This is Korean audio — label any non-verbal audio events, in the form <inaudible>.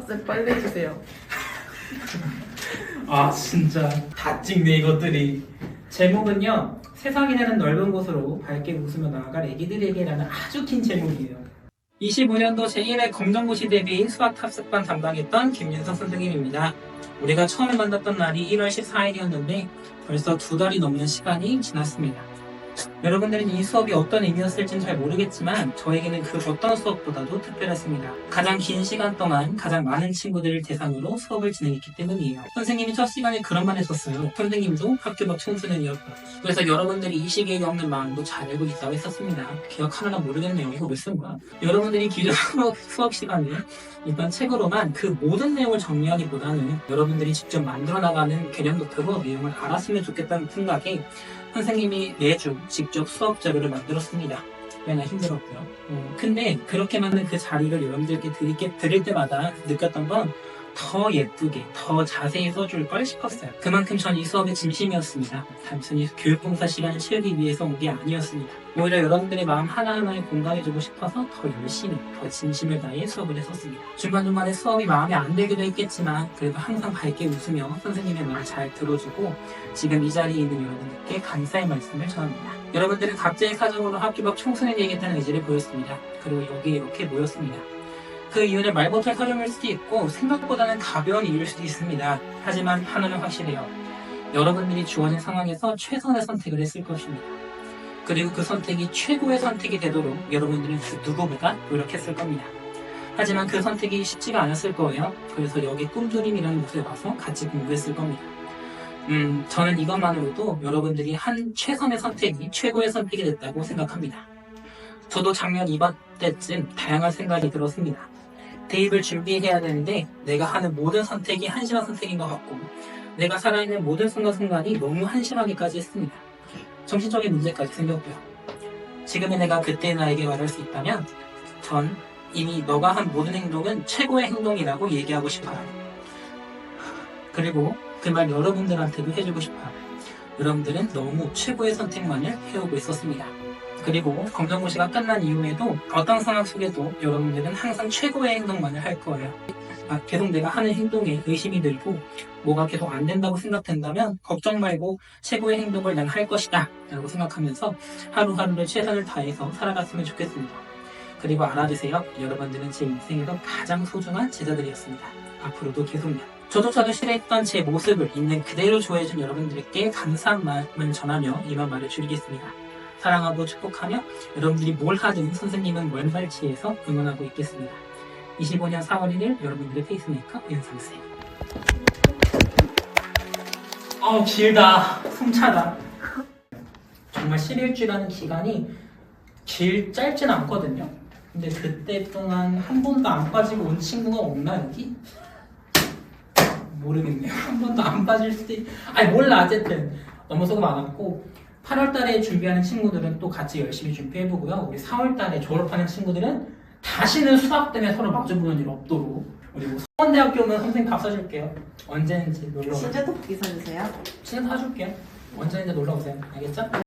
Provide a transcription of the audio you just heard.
학생 빨리 해주세요. 아 진짜. 다 찍네 이것들이. 제목은요 세상이라는 넓은 곳으로 밝게 웃으며 나아갈 애기들에게라는 아주 긴 제목이에요. 25년도 제1회 검정고시 대비 수학 탑승반 담당했던 김윤석 선생님입니다. 우리가 처음 만났던 날이 1월 14일이었는데 벌써 두 달이 넘는 시간이 지났습니다 여러분들은 이 수업이 어떤 의미였을지는 잘 모르겠지만 저에게는 그 어떤 수업보다도 특별했습니다. 가장 긴 시간 동안 가장 많은 친구들을 대상으로 수업을 진행했기 때문이에요. 선생님이 첫 시간에 그런 말 했었어요. 선생님도 학교 밖 청소년이었다. 그래서 여러분들이 이 시기에 겪는 마음도 잘 알고 있다고 했었습니다. 기억하나 모르겠네요. 이거 왜 쓴 거야? 여러분들이 기존 <laughs> 수업, 시간에 일단 책으로만 그 모든 내용을 정리하기보다는 여러분들이 직접 만들어 나가는 개념 노트로 내용을 알았으면 좋겠다는 생각에 선생님이 매주 직접 수업 자료를 만들었습니다. 꽤나 힘들었고요. 어, 근데 그렇게 만든 그 자리를 여러분들께 드릴, 드릴 때마다 느꼈던 건 더 예쁘게, 더 자세히 써줄 걸 싶었어요. 그만큼 전 이 수업의 진심이었습니다. 단순히 교육봉사 시간을 채우기 위해서 온 게 아니었습니다. 오히려 여러분들의 마음 하나하나에 공감해주고 싶어서 더 열심히, 더 진심을 다해 수업을 했었습니다. 중간중간에 수업이 마음에 안 들기도 했겠지만 그래도 항상 밝게 웃으며 선생님의 말잘 들어주고 지금 이 자리에 있는 여러분들께 감사의 말씀을 전합니다. 여러분들은 각자의 사정으로 학교 밖 청소년이 되겠다는 의지를 보였습니다. 그리고 여기에 이렇게 모였습니다. 그 이유는 말 못할 사정일 수도 있고 생각보다는 가벼운 이유일 수도 있습니다. 하지만 하나는 확실해요. 여러분들이 주어진 상황에서 최선의 선택을 했을 것입니다. 그리고 그 선택이 최고의 선택이 되도록 여러분들은 그 누구보다 노력했을 겁니다. 하지만 그 선택이 쉽지가 않았을 거예요. 그래서 여기 꿈드림이라는 곳에 와서 같이 공부했을 겁니다. 음, 저는 이것만으로도 여러분들이 한 최선의 선택이 최고의 선택이 됐다고 생각합니다. 저도 작년 이번 때쯤 다양한 생각이 들었습니다. 대입을 준비해야 되는데 내가 하는 모든 선택이 한심한 선택인 것 같고 내가 살아있는 모든 순간순간이 너무 한심하기까지 했습니다. 정신적인 문제까지 생겼고요. 지금의 내가 그때 나에게 말할 수 있다면 전 이미 너가 한 모든 행동은 최고의 행동이라고 얘기하고 싶어요. 그리고 그 말 여러분들한테도 해주고 싶어요. 여러분들은 너무 최고의 선택만을 해오고 있었습니다. 그리고 검정고시가 끝난 이후에도 어떤 상황 속에도 여러분들은 항상 최고의 행동만을 할 거예요. 아, 계속 내가 하는 행동에 의심이 들고 뭐가 계속 안 된다고 생각된다면 걱정 말고 최고의 행동을 난 할 것이다 라고 생각하면서 하루하루를 최선을 다해서 살아갔으면 좋겠습니다. 그리고 알아두세요. 여러분들은 제 인생에서 가장 소중한 제자들이었습니다. 앞으로도 계속요. 저조차도 싫어했던 제 모습을 있는 그대로 좋아해준 여러분들께 감사한 마음을 전하며 이만 말을 줄이겠습니다. 사랑하고 축복하며 여러분들이 뭘 하든 선생님은 왼발치에서 응원하고 있겠습니다. 25년 4월 1일 여러분들의 페이스메이커 윤상쌤. 어 길다. 숨차다. 정말 11주라는 기간이 길 짧진 않거든요. 근데 그때 동안 한 번도 안 빠지고 온 친구가 없나 여기? 모르겠네요. 한 번도 안 빠질 수도 있... 아니 몰라 어쨌든 너무 수고 많았고 8월 달에 준비하는 친구들은 또 같이 열심히 준비해보고요. 우리 4월 달에 졸업하는 친구들은 다시는 수학 때문에 서로 마주보는 일 없도록 그리고 서원대학교 오면 선생님 밥 사줄게요. 언제든지 놀러 오세요. 진짜 떡볶이 사주세요. 진짜 사줄게요. 언제든지 놀러 오세요. 알겠죠?